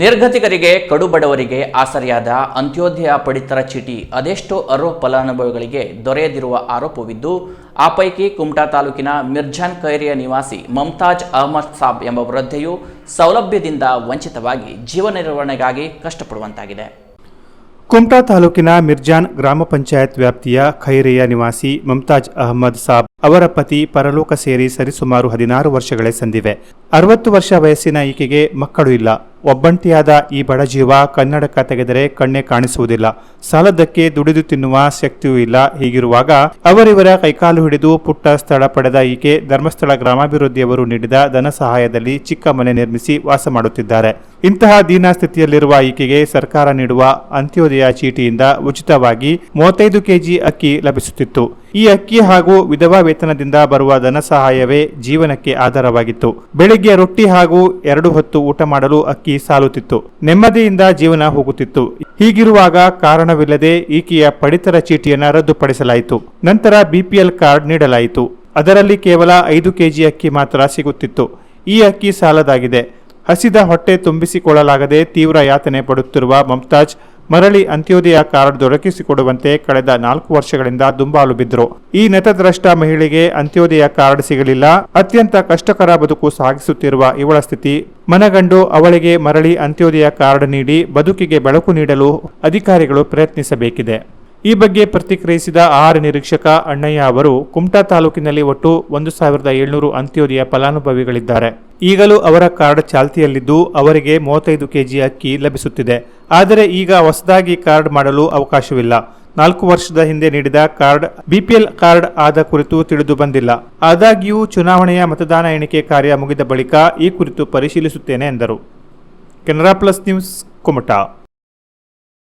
ನಿರ್ಗತಿಕರಿಗೆ, ಕಡುಬಡವರಿಗೆ ಆಸರೆಯಾದ ಅಂತ್ಯೋದಯ ಪಡಿತರ ಚೀಟಿ ಅದೆಷ್ಟೋ ಅರ್ಹ ಫಲಾನುಭವಿಗಳಿಗೆ ದೊರೆಯದಿರುವ ಆರೋಪವಿದ್ದು, ಆ ಪೈಕಿ ಕುಮಟಾ ತಾಲೂಕಿನ ಮಿರ್ಜಾನ್ ಕೈರಿಯ ನಿವಾಸಿ ಮಮ್ತಾಜ್ ಅಹಮದ್ ಸಾಬ್ ಎಂಬ ವೃದ್ಧೆಯು ಸೌಲಭ್ಯದಿಂದ ವಂಚಿತವಾಗಿ ಜೀವನ ನಿರ್ವಹಣೆಗಾಗಿ ಕಷ್ಟಪಡುವಂತಾಗಿದೆ. ಕುಮಟಾ ತಾಲೂಕಿನ ಮಿರ್ಜಾನ್ ಗ್ರಾಮ ಪಂಚಾಯತ್ ವ್ಯಾಪ್ತಿಯ ಖೈರೆಯ ನಿವಾಸಿ ಮಮತಾಜ್ ಅಹಮದ್ ಸಾಬ್ ಅವರ ಪತಿ ಪರಲೋಕ ಸೇರಿ ಸರಿಸುಮಾರು ಹದಿನಾರು ವರ್ಷಗಳೇ ಸಂದಿವೆ. ಅರವತ್ತು ವರ್ಷ ವಯಸ್ಸಿನ ಈಕೆಗೆ ಮಕ್ಕಳು ಇಲ್ಲ. ಒಬ್ಬಂಟಿಯಾದ ಈ ಬಡಜೀವ ಕನ್ನಡಕ ತೆಗೆದರೆ ಕಣ್ಣೆ ಕಾಣಿಸುವುದಿಲ್ಲ. ಸಾಲದಕ್ಕೆ ದುಡಿದು ತಿನ್ನುವ ಶಕ್ತಿಯೂ ಇಲ್ಲ. ಹೀಗಿರುವಾಗ ಅವರಿವರ ಕೈಕಾಲು ಹಿಡಿದು ಪುಟ್ಟ ಸ್ಥಳ ಪಡೆದ ಈಕೆ ಧರ್ಮಸ್ಥಳ ಗ್ರಾಮಾಭಿವೃದ್ಧಿಯವರು ನೀಡಿದ ಧನ ಸಹಾಯದಲ್ಲಿ ಚಿಕ್ಕ ಮನೆ ನಿರ್ಮಿಸಿ ವಾಸ ಮಾಡುತ್ತಿದ್ದಾರೆ. ಇಂತಹ ದೀನ ಸ್ಥಿತಿಯಲ್ಲಿರುವ ಈಕೆಗೆ ಸರ್ಕಾರ ನೀಡುವ ಅಂತ್ಯೋದಯ ಚೀಟಿಯಿಂದ ಉಚಿತವಾಗಿ ಮೂವತ್ತೈದು ಕೆಜಿ ಅಕ್ಕಿ ಲಭಿಸುತ್ತಿತ್ತು. ಈ ಅಕ್ಕಿ ಹಾಗೂ ವಿಧವಾ ವೇತನದಿಂದ ಬರುವ ಧನ ಸಹಾಯವೇ ಜೀವನಕ್ಕೆ ಆಧಾರವಾಗಿತ್ತು. ಬೆಳಿಗ್ಗೆ ರೊಟ್ಟಿ ಹಾಗೂ ಎರಡು ಹೊತ್ತು ಊಟ ಮಾಡಲು ಅಕ್ಕಿ ಸಾಲುತ್ತಿತ್ತು. ನೆಮ್ಮದಿಯಿಂದ ಜೀವನ ಹೋಗುತ್ತಿತ್ತು. ಹೀಗಿರುವಾಗ ಕಾರಣವಿಲ್ಲದೆ ಈಕೆಯ ಪಡಿತರ ಚೀಟಿಯನ್ನು ರದ್ದುಪಡಿಸಲಾಯಿತು. ನಂತರ ಬಿಪಿಎಲ್ ಕಾರ್ಡ್ ನೀಡಲಾಯಿತು. ಅದರಲ್ಲಿ ಕೇವಲ ಐದು ಕೆಜಿ ಅಕ್ಕಿ ಮಾತ್ರ ಸಿಗುತ್ತಿತ್ತು. ಈ ಅಕ್ಕಿ ಸಾಲದಾಗಿದೆ. ಹಸಿದ ಹೊಟ್ಟೆ ತುಂಬಿಸಿಕೊಳ್ಳಲಾಗದೆ ತೀವ್ರ ಯಾತನೆ ಪಡುತ್ತಿರುವ ಮಮ್ತಾಜ್ ಮರಳಿ ಅಂತ್ಯೋದಯ ಕಾರ್ಡ್ ದೊರಕಿಸಿಕೊಡುವಂತೆ ಕಳೆದ ನಾಲ್ಕು ವರ್ಷಗಳಿಂದ ದುಂಬಾಲು ಬಿದ್ದರು. ಈ ನೆತದ್ರಷ್ಟ ಮಹಿಳೆಗೆ ಅಂತ್ಯೋದಯ ಕಾರ್ಡ್ ಸಿಗಲಿಲ್ಲ. ಅತ್ಯಂತ ಕಷ್ಟಕರ ಬದುಕು ಸಾಗಿಸುತ್ತಿರುವ ಇವಳ ಸ್ಥಿತಿ. ಮನಗಂಡು ಅವಳಿಗೆ ಮರಳಿ ಅಂತ್ಯೋದಯ ಕಾರ್ಡ್ ನೀಡಿ ಬದುಕಿಗೆ ಬೆಳಕು ನೀಡಲು ಅಧಿಕಾರಿಗಳು ಪ್ರಯತ್ನಿಸಬೇಕಿದೆ. ಈ ಬಗ್ಗೆ ಪ್ರತಿಕ್ರಿಯಿಸಿದ ಆಹಾರ ನಿರೀಕ್ಷಕ ಅಣ್ಣಯ್ಯ ಅವರು, ಕುಮಟಾ ತಾಲೂಕಿನಲ್ಲಿ ಒಟ್ಟು ಒಂದು ಸಾವಿರದ ಏಳ್ನೂರು ಅಂತ್ಯೋದಯ ಫಲಾನುಭವಿಗಳಿದ್ದಾರೆ. ಈಗಲೂ ಅವರ ಕಾರ್ಡ್ ಚಾಲ್ತಿಯಲ್ಲಿದ್ದು, ಅವರಿಗೆ ಮೂವತ್ತೈದು ಕೆಜಿ ಅಕ್ಕಿ ಲಭಿಸುತ್ತಿದೆ. ಆದರೆ ಈಗ ಹೊಸದಾಗಿ ಕಾರ್ಡ್ ಮಾಡಲು ಅವಕಾಶವಿಲ್ಲ. ನಾಲ್ಕು ವರ್ಷದ ಹಿಂದೆ ನೀಡಿದ ಕಾರ್ಡ್ ಬಿಪಿಎಲ್ ಕಾರ್ಡ್ ಆದ ಕುರಿತು ತಿಳಿದು ಬಂದಿಲ್ಲ. ಆದಾಗ್ಯೂ, ಚುನಾವಣೆಯ ಮತದಾನ ಎಣಿಕೆ ಕಾರ್ಯ ಮುಗಿದ ಬಳಿಕ ಈ ಕುರಿತು ಪರಿಶೀಲಿಸುತ್ತೇನೆ ಎಂದರು. Canara plus news, Kumta.